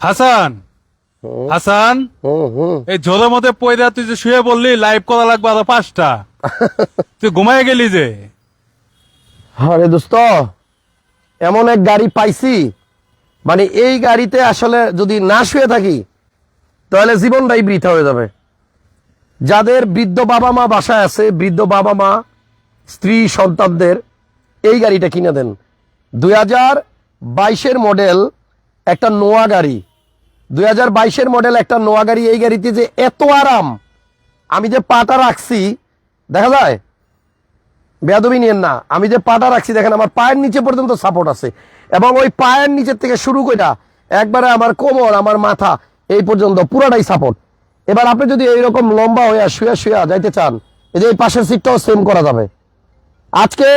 হাসান হাসান এই ঝোলের মধ্যে পয়দা তুই যে শুয়ে বললি লাইভ করা লাগবে আরও পাঁচটা। তুই ঘুমাই গেলি যে। আরে দোস্ত এমন এক গাড়ি পাইছি মানে এই গাড়িতে আসলে যদি না শুয়ে থাকি তাহলে জীবনটাই বৃথা হয়ে যাবে। যাদের বৃদ্ধ বাবা মা বাসায় আছে বৃদ্ধ বাবা মা স্ত্রী সন্তানদের এই গাড়িটা কিনে দেন। দুই হাজার বাইশের মডেল একটা নোয়া গাড়ি। দুই হাজার বাইশের মডেল একটা নোয়া গাড়ি, এই গাড়িতে যে এত আরাম, আমি যে পাটা রাখছি, দেখা যায়? বেয়াদবি নিয়েন না, আমি যে পাটা রাখছি, দেখেন আমার পায়ের নিচে পর্যন্ত সাপোর্ট আছে। এবং ওই পায়ের নিচের থেকে শুরু কইরা একবারে আমার কোমর, আমার মাথা, এই পর্যন্ত পুরোটাই সাপোর্ট এবার আপনি যদি এইরকম লম্বা হইয়া শুয়া শুয়া যাইতে চান, এই যে এই পাশের সিটটাও সেম করা যাবে। আজকে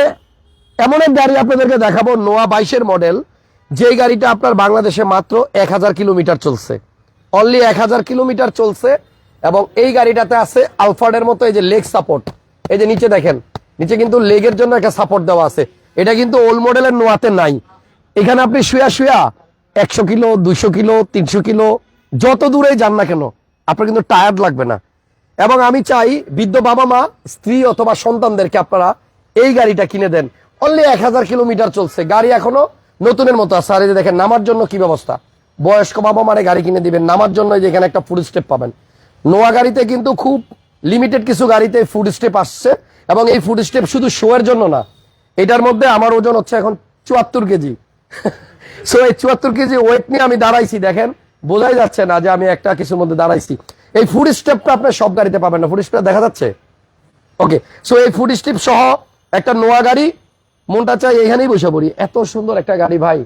এমন এক গাড়ি আপনাদেরকে দেখাবো, নোয়া বাইশের মডেল যেই গাড়িটা আপনার বাংলাদেশে মাত্র এক হাজার কিলোমিটার চলছে। অনলি এক হাজার কিলোমিটার চলছে এবং এই গাড়িটাতে আছে আলফার্ডের মতো এই যে লেগ সাপোর্ট এই যে নিচে দেখেন, নিচে কিন্তু লেগের জন্য একটা সাপোর্ট দেওয়া আছে। এটা কিন্তু ওল্ড মডেলের নোয়াতে নাই। এখানে আপনি শুয়া শুয়া একশো কিলো, দুইশো কিলো, তিনশো কিলো, যত দূরেই যান না কেন, আপনার কিন্তু টায়ার্ড লাগবে না। এবং আমি চাই বৃদ্ধ বাবা মা, স্ত্রী অথবা সন্তানদেরকে আপনারা এই গাড়িটা কিনে দেন। অনলি এক হাজার কিলোমিটার চলছে। গাড়ি এখনও নতুনের মতো। আছে আর এই যে দেখেন, নামার জন্য কি ব্যবস্থা? বয়স্ক বাবা মারে গাড়ি কিনে দিবেন, নামার জন্য যে এখানে একটা ফুড স্টেপ পাবেন। নোয়া গাড়িতে কিন্তু খুব লিমিটেড কিছু গাড়িতে ফুড স্টেপ আসছে, এবং এই ফুড স্টেপ শুধু শোয়ের জন্য না, এটার মধ্যে আমার ওজন হচ্ছে এখন চুয়াত্তর কেজি। সো এই চুয়াত্তর কেজি ওয়েট নিয়ে আমি দাঁড়াইছি, দেখেন, বোঝাই যাচ্ছে না যে আমি একটা কিছুর মধ্যে দাঁড়াইছি। এই ফুড স্টেপটা আপনার সব গাড়িতে পাবেন না ফুড স্টেপ দেখা যাচ্ছে? ওকে সো এই ফুড স্টেপ সহ একটা নোয়া গাড়ি মনটা চাই এখানেই বসে পড়ি। এত সুন্দর একটা গাড়ি ভাই।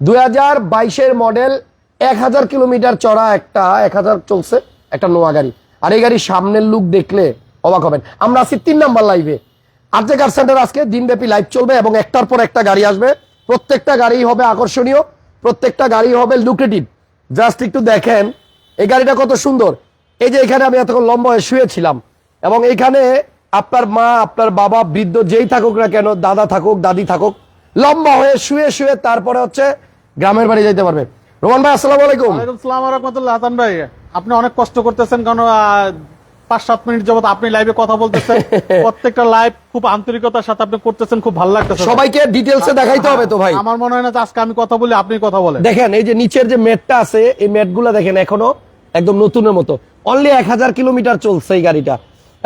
দুই হাজার বাইশের মডেল, এক হাজার কিলোমিটার চড়া একটা, এক হাজার চলছে একটা নোয়া গাড়ি। আর এই গাড়ির সামনের লুক দেখলে অবাক হবেন। আমরা আছি তিন নাম্বার লাইভে আর্জে কার সেন্টার আজকে দিনব্যাপী লাইভ চলবে এবং একটার পর একটা গাড়ি আসবে। প্রত্যেকটা গাড়ি হবে আকর্ষণীয়, প্রত্যেকটা গাড়ি হবে লুকেটিভ জাস্ট একটু দেখেন, এই গাড়িটা কত সুন্দর। এই যে এখানে আমি এতক্ষণ লম্বা হয়ে শুয়েছিলাম এবং এইখানে আপনার মা আপনার বাবা বৃদ্ধ যেই থাকুক না কেন দাদা থাকুক দাদি থাকুক লম্বা হয়ে শুয়ে শুয়ে তারপরে হচ্ছে গ্রামের বাড়ি যাইতে পারবে। রোমান ভাই আসসালামু আলাইকুম। ওয়ালাইকুম সালাম রহমতুল্লাহ। হাসান ভাই আপনি অনেক কষ্ট করতেছেন কারণ পাঁচ সাত মিনিট যাবত আপনি লাইভে কথা বলতেছেন। প্রত্যেকটা লাইভ খুব আন্তরিকতার সাথে আপনি করতেছেন খুব ভালো লাগতেছে। সবাইকে ডিটেলসে দেখাইতে হবে তো ভাই। আমার মনে হয় না যে আজকে আমি কথা বলি আপনি কথা বলেন। দেখেন এই যে নিচের যে ম্যাটটা আছে এই ম্যাটগুলা দেখেন এখনও একদম নতুনের মতো। অনলি এক হাজার কিলোমিটার চলছে এই গাড়িটা।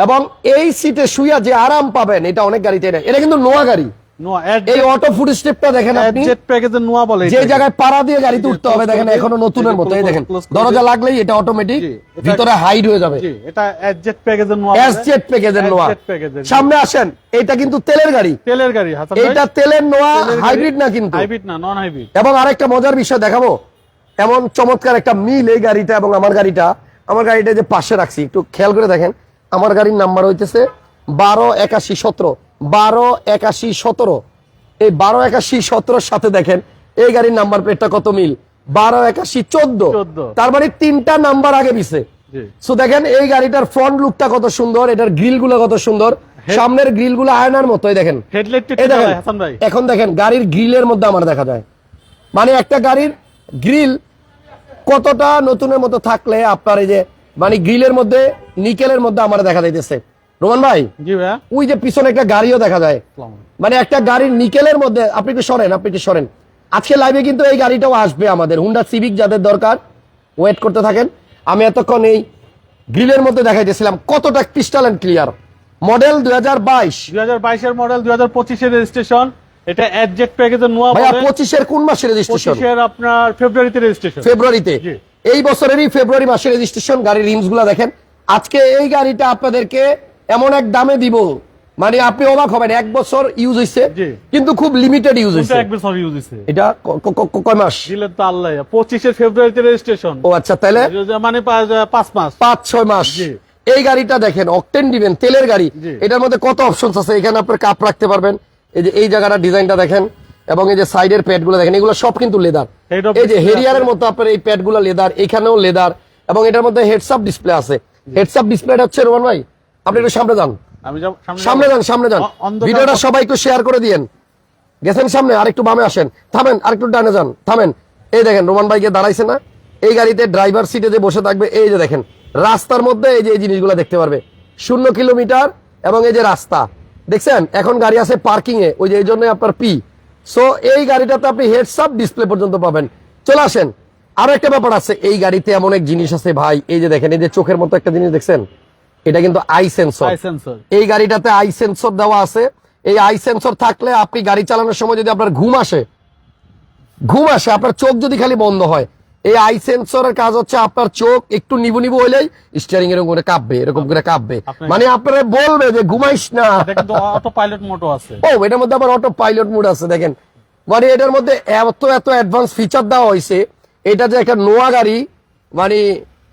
এবং এই সিটে শুইয়া যে আরাম পাবেন এটা অনেক গাড়িতে নেই এটা কিন্তু নোয়া গাড়ি। এই অটো ফুড স্টেপটা দেখেন আপনি। জেট প্যাকেজের নোয়া বলে যে জায়গায় পাড়া দিয়ে গাড়িতে উঠতে হবে দেখেন এখনও নতুনের মতো এই দেখেন। দরজা লাগলেই এটা অটোমেটিক ভিতরে হাইড হয়ে যাবে। এটা জেট প্যাকেজের নোয়া জেট প্যাকেজের নোয়া। jet package এর। সামনে আসেন এটা কিন্তু তেলের গাড়ি। তেলের গাড়ি এটা তেলের নোয়া হাইব্রিড না কিন্তু? হাইব্রিড না নন হাইব্রিড এবং আরেকটা মজার বিষয় দেখাবো। এমন চমৎকার একটা মিল এই গাড়িটা এবং আমার গাড়িটা। আমার গাড়িটা যে পাশে রাখছি একটু খেয়াল করে দেখেন। আমার গাড়ির নাম্বার হইতেছে বারো একাশি সতেরো। বারো একাশি সতেরো। এই বারো একাশি সতেরোর সাথে দেখেন এই গাড়ির নাম্বার প্লেটটা কত মিল? বারো একাশি চোদ্দ। তার মানে তিনটা নাম্বার আগে পিছে সো দেখেন এই গাড়িটার ফ্রন্ট লুকটা কত সুন্দর এটার গ্রিলগুলো কত সুন্দর। সামনের গ্রিলগুলো আয়নার মতো দেখেন। এখন দেখেন গাড়ির গ্রিলের মধ্যে আমার দেখা যায়। মানে একটা গাড়ির গ্রিল কতটা নতুনের মতো থাকলে আপনার এই যে মানে গ্রিলের মধ্যে নিকেলের মধ্যে আমার দেখা যাইতেছে। রোমান ভাই? ওই যে পিছনে একটা গাড়িও দেখা যায়। মানে একটা গাড়ির নিকেলের মধ্যে আপনি একটু সরেন আপনি একটু সরেন। আজকে লাইভে কিন্তু এই গাড়িটাও আসবে আমাদের। হুন্ডা সিভিক যাদের দরকার ওয়েট করতে থাকেন। আমি এতক্ষণ এই গ্রিলের মধ্যে দেখাইতেছিলাম কতটা ক্রিস্টাল এন্ড ক্লিয়ার মডেল দুই হাজার বাইশ। দুই হাজার বাইশের মডেল দুই হাজার পঁচিশের রেজিস্ট্রেশন এটা অ্যাডজেট প্যাকেজের নোয়া পঁচিশের কোন মাসের রেজিস্ট্রেশন আপনার ফেব্রুয়ারিতে রেজিস্ট্রেশন ফেব্রুয়ারিতে। এই বছরেরই ফেব্রুয়ারি মাসের রেজিস্ট্রেশন গাড়ির রিমসগুলা দেখেন। আজকে এই গাড়িটা আপনাদেরকে এমন এক দামে দিব। মানে আপনি অবাক হবেন এক বছর ইউজ হয়েছে কিন্তু খুব লিমিটেড ইউজ হয়েছে এক বছর ইউজ হয়েছে এটা কয় মাস? দিলেন তো আল্লাহ পঁচিশের ফেব্রুয়ারিতে রেজিস্ট্রেশন ও আচ্ছা তাহলে? মানে পা- পাঁচ মাস। পাঁচ ছয় মাস। জি। এই গাড়িটা দেখেন অকটেন দিবেন তেলের গাড়ি। এটার মধ্যে কত অপশনস আছে? এখানে আপনার কাপ রাখতে পারবেন। এই যে এই জায়গাটা ডিজাইনটা দেখেন এবং এই যে সাইডের প্যাডগুলো দেখেন এগুলো সব কিন্তু লেদার এই যে হেরিয়ারের মতো আপনার এই লেদার এখানেও লেদার এবং এটার মধ্যে হেডসআপ ডিসপ্লে আছে। হেডসআপ ডিসপ্লেটা হচ্ছে রোমান ভাই আপনি একটু সামনে যান। সামনে যান সামনে যান। ভিডিওটা সবাই একটু শেয়ার করে দিয়েন। গেছেন সামনে আরেকটু বামে আসেন। থামেন আরেকটু ডানে যান। থামেন। এই দেখেন রোমান ভাইকে দাঁড়াইছে না। এই গাড়িতে ড্রাইভার সিটে যে বসে থাকবে এই যে দেখেন রাস্তার মধ্যে এই যে এই জিনিসগুলো দেখতে পারবে। শূন্য কিলোমিটার এবং এই যে রাস্তা। দেখছেন? এখন গাড়ি আছে পার্কিং এ ওই যে এই জন্য আপনার পি সো এই গাড়িটাতে আপনি হেডসআপ ডিসপ্লে পর্যন্ত পাবেন। চলে আসেন। আরও একটা ব্যাপার আছে। এই গাড়িতে এমন এক জিনিস আছে ভাই এই যে দেখেন এই যে চোখের মতো একটা জিনিস দেখছেন? এটা কিন্তু আই সেন্সর আই সেন্সর এই গাড়িটাতে আই সেন্সর দেওয়া আছে। এই আই সেন্সর থাকলে আপনি গাড়ি চালানোর সময় যদি আপনার ঘুম আসে ঘুম আসে আপনার চোখ যদি খালি বন্ধ হয় এই আই সেন্সরের কাজ হচ্ছে আপনার চোখ একটু নিবু নিবু হইলেই স্টিয়ারিং এরকম করে কাঁপবে এরকম করে কাঁপবে। মানে আপনারা বলবে যে ঘুমাইস না। অটো পাইলট মোড আছে। ও এটার মধ্যে আবার অটো পাইলট মোড আছে দেখেন। মানে এটার মধ্যে এত এত অ্যাডভান্স ফিচার দেওয়া হয়েছে এটা যে একটা নোয়া গাড়ি মানে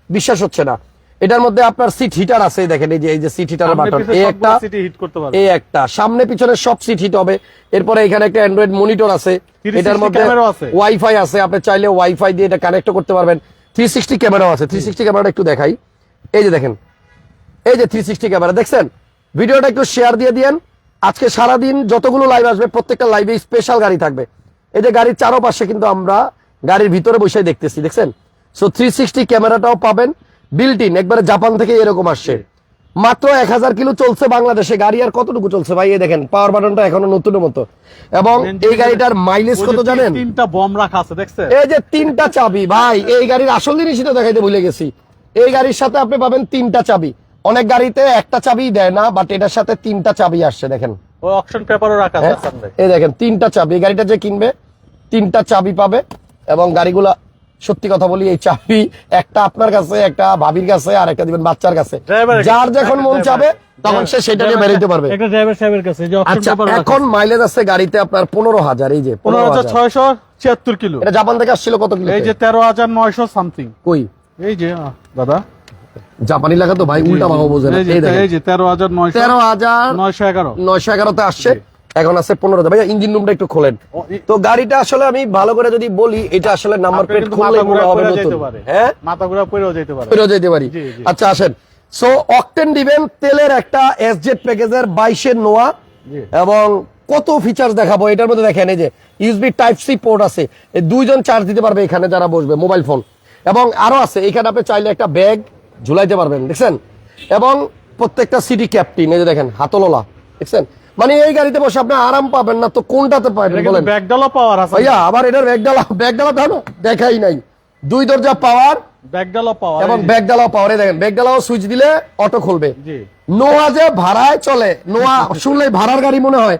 বিশ্বাস হচ্ছে না। এটার মধ্যে আপনার সিট হিটার আছে দেখেন এই যে এই যে সিট হিটারের সামনে বাটন এই একটা সিটি হিট করতে পারবে এই একটা। সামনে পিছনে সব সিট হিট হবে। এরপরে এখানে একটা অ্যান্ড্রয়েড মনিটর আছে। এটার মধ্যে। ওয়াইফাই আছে। আপনি চাইলে ওয়াইফাই দিয়ে এটা কানেক্ট করতে পারবেন। থ্রি সিক্সটি ক্যামেরাও আছে। থ্রি সিক্সটি ক্যামেরাটা একটু দেখাই। এই যে দেখেন। এই যে থ্রি সিক্সটি ক্যামেরা দেখছেন? ভিডিওটা একটু শেয়ার দিয়ে দিয়েন। আজকে সারাদিন যতগুলো লাইভ আসবে প্রত্যেকটা লাইভে স্পেশাল গাড়ি থাকবে। এই যে গাড়ির চারপাশে কিন্তু আমরা গাড়ির ভিতরে বসে দেখতেছি দেখছেন? সো থ্রি সিক্সটি ক্যামেরাটাও পাবেন। বিল্ট ইন একবারে জাপান থেকে এরকম আসছে। মাত্র এক হাজার কিলো চলছে বাংলাদেশে গাড়ি আর কতটুকু চলছে ভাই? দেখেন পাওয়ার বাটনটা এখনও নতুনের মতো। এবং এই গাড়িটার মাইলেজ কত জানেন? তিনটা বম রাখা আছে দেখছে এই যে তিনটা চাবি ভাই এই গাড়ির আসল জিনিসই তো দেখাইতে ভুলে গেছি। এই গাড়ির সাথে আপনি পাবেন তিনটা চাবি। অনেক গাড়িতে একটা চাবি দেয় না বাট এটার সাথে তিনটা চাবি আসছে দেখেন। ওই অপশন পেপারও রাখা আছে হ্যাঁ? এই দেখেন তিনটা চাবি গাড়িটা যে কিনবে তিনটা চাবি পাবে এবং গাড়িগুলা সত্যি কথা বলি এই চাবি একটা আপনার কাছে একটা ভাবির কাছে আর একটা দিবেন বাচ্চার কাছে। যার যখন মন চাবে তখন সে সেটা নিয়ে বেরোতে পারবে। একটা ড্রাইভার সাহেবের কাছে যে অপশন আচ্ছা এখন মাইলেজ আছে গাড়িতে আপনার পনেরো হাজার এই যে পনেরো হাজার ছয়শো ছিয়াত্তর কিলো। এটা জাপান থেকে আসছিল কত কিলো? এই যে তেরো হাজার নয়শো সামথিং কই? এই যে দাদা। জাপানি লাগা তো ভাই উল্টা ভাঙা বোঝে না। এই যে তেরো হাজার নয়শো তেরো হাজার নয়শো এগারো। নয়শো এগারোতে আসছে। এখন আছে পনেরো ভাইয়া ইঞ্জিন রুমটা একটু খোলেন। তো গাড়িটা আসলে আমি ভালো করে যদি বলি এটা আসলে নাম্বার প্লেট খুললে হবে নতুন। হ্যাঁ? মাথা ঘুরা পড়েও যেতে পারে। যেতে। আচ্ছা আসেন। সো অকটেন দিবেন তেলের একটা এসজেড প্যাকেজের বাইশের নোয়া এবং কত ফিচার্স দেখাবো এটার মধ্যে দেখেন এই যে ইউএসবি টাইপ সি পোর্ট আছে। দুইজন চার্জ দিতে পারবে এখানে যারা বসবে মোবাইল ফোন এবং আরও আছে এখানে আপনি চাইলে একটা ব্যাগ ঝুলাইতে পারবেন দেখছেন? এবং প্রত্যেকটা সিটি ক্যাপ্টিন এই যে দেখেন হাতলোলা দেখছেন? মানে এই গাড়িতে বসে আপনি আরাম পাবেন না তো কোনটাতে পাবেন বলেন? ব্যাকডালা পাওয়ার আছে। ভাইয়া আবার এটার ব্যাগডালা ব্যাগডালা তো দেখাই নাই। দুই দরজা পাওয়ার ব্যাকডালা পাওয়ার এবং ব্যাকডালা পাওয়ারে দেখেন ব্যাগডালাও সুইচ দিলে অটো খুলবে। জি। নোয়া যে ভাড়ায় চলে নোয়া শুনলে ভাড়ার গাড়ি মনে হয়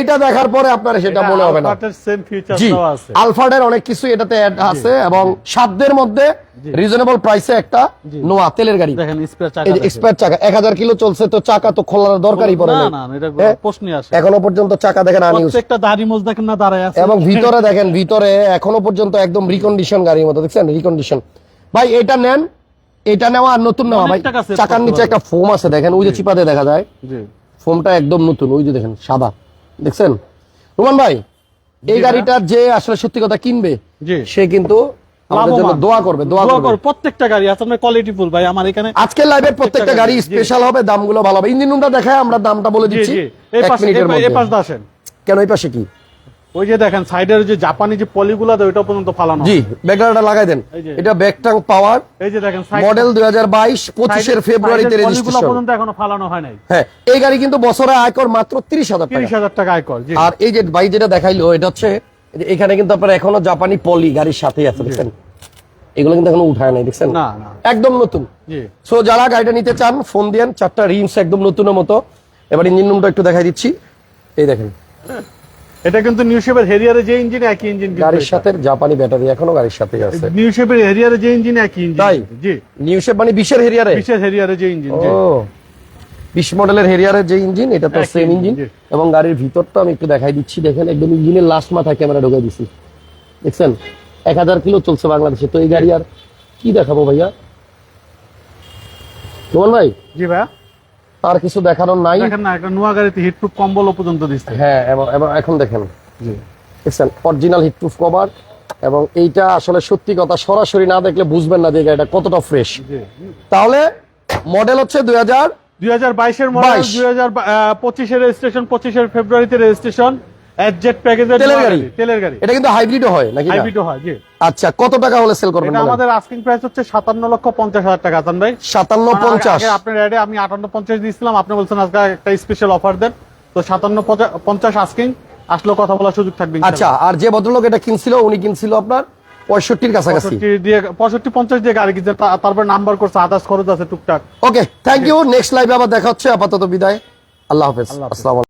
এইটা দেখার পরে আপনার সেটা মনে হবে না। জি দেওয়া অনেক কিছু এটাতে add আছে এবং সাধ্যের মধ্যে রিজনেবল প্রাইসে একটা নোয়া তেলের গাড়ি। এক্সপায়ার চাকা এক হাজার কিলো চলছে তো চাকা তো খোলার দরকারই পড়ে না হ্যাঁ? এখনও পর্যন্ত চাকা দেখেন দাড়ি মোজ দেখেন না দাঁড়ায় আছে। এবং ভিতরে দেখেন ভিতরে এখনও পর্যন্ত একদম রিকন্ডিশন গাড়ির মতো দেখছেন? রিকন্ডিশন ভাই এটা নেন। এটা নেওয়া আর নতুন নেওয়া ভাই চাকার নিচে একটা ফোম আছে দেখেন ওই যে চিপাতে দেখা যায়। ফোমটা একদম নতুন ওই যে দেখেন সাদা। দেখছেন? রোমান ভাই এই গাড়িটার যে আসলে সত্যি কথা কিনবে সে কিন্তু আমাদের জন্য দোয়া করবে দোয়া করবে। প্রত্যেকটা গাড়ি আসলে কোয়ালিটি ফুল ভাই আমার এখানে প্রত্যেকটা গাড়ি স্পেশাল হবে দামগুলো ভালো হবে। ইঞ্জিন রুমটা দেখায় আমরা দামটা বলে দিচ্ছি। এক মিনিটের মধ্যে। কেন এই পাশে কি? ওই যে দেখেন সাইডের যে জাপানি যে পলিগুলা দেয় ওটা পর্যন্ত ফালানো জি লাগাই দেন। এটা ব্যাকটাং পাওয়ার এই যে দেখেন মডেল দুই হাজার বাইশ পঁচিশের side- ফেব্রুয়ারিতে side এর পলিগুলা রেজিস্ট্রেশন পর্যন্ত এখনও ফালানো হয় নাই। হ্যাঁ এই গাড়ি কিন্তু বছরে আয়কর মাত্র তিরিশ হাজার টাকা। তিরিশ হাজার টাকা আয় কর জি। আর এই যে ভাই যেটা দেখাইলো এটা হচ্ছে এখানে কিন্তু আপনার এখনও জাপানি পলি গাড়ির সাথেই আছে দেখছেন? এগুলো কিন্তু এখনও উঠায় নাই দেখছেন? না একদম নতুন। জি। সো যারা গাড়িটা নিতে চান ফোন দিয়েন চারটা রিমস একদম নতুনের মতো। এবার ইঞ্জিন রুমটা একটু দেখাই দিচ্ছি। এই দেখেন। এটা কিন্তু নিউ শেপের হেরিয়ারে যে ইঞ্জিন একই ইঞ্জিন গাড়ির সাথে জাপানি ব্যাটারি এখনও গাড়ির সাথে আছে। নিউ শেপের হেরিয়ারে যে ইঞ্জিন একই ইঞ্জিন তাই? জি। নিউ শেপ মানে বিশের হেরিয়ারে বিশেষ হেরিয়ারে যে ইঞ্জিন ও। বিশ মডেলের হেরিয়ারের যে ইঞ্জিন এটা তো সেম ইঞ্জিন এবং গাড়ির ভিতরটা আমি একটু দেখাই দিচ্ছি দেখেন একদম ইঞ্জিনের লাস্ট মাথায় ক্যামেরা ঢোকাই দিচ্ছি দেখছেন? এক হাজার কিলো চলছে বাংলাদেশে তো এই গাড়ি আর কি দেখাবো ভাইয়া? রোমান ভাই? জি ভাইয়া? আর কিছু দেখানোর নাই। দেখেন না একটা নোয়া গাড়িতে হিটপ্রুফ কম্বলও পর্যন্ত দিচ্ছে। হ্যাঁ এবং এখন দেখেন। জি। দেখছেন অরিজিনাল হিটপ্রুফ কভার এবং এইটা আসলে সত্যি কথা সরাসরি না দেখলে বুঝবেন না যে এটা কতটা ফ্রেশ তাহলে মডেল হচ্ছে দুই হাজার দুই হাজার বাইশের মডেল দুই হাজার পঁচিশের রেজিস্ট্রেশন পঁচিশের ফেব্রুয়ারিতে রেজিস্ট্রেশন এজেট প্যাকেজের তেলের গাড়ি? তেলের গাড়ি। এটা কিন্তু হাইব্রিডও হয় নাকি হাইব্রিডও হয় জি। আচ্ছা কত টাকা হলে সেল করবেন এটা আমাদের আস্কিং প্রাইস হচ্ছে সাতান্ন লক্ষ পঞ্চাশ হাজার টাকা হাসান ভাই। সাতান্ন পঞ্চাশ। আগে আপনার অ্যাডে আমি আটান্ন পঞ্চাশ দিয়েছিলাম আপনি বলছেন আজকে একটা স্পেশাল অফার দেন। তো সাতান্ন পঞ্চা- পঞ্চাশ আস্কিং আসলে কথা বলার সুযোগ থাকবে আচ্ছা আর যে ভদ্রলোক এটা কিনছিল উনি কিনছিল আপনার পঁয়ষট্টির কাছাকাছি। পঁয়ষট্টি দিয়ে পঁয়ষট্টি পঞ্চাশ দিয়ে গাড়ি কিনছে তারপর নাম্বার করছে আদার্স খরচ আছে টুকটাক। ওকে থ্যাংক ইউ নেক্সট লাইভে আবার দেখা হচ্ছে আপাতত বিদায়। আল্লাহ হাফেজ আসসালাম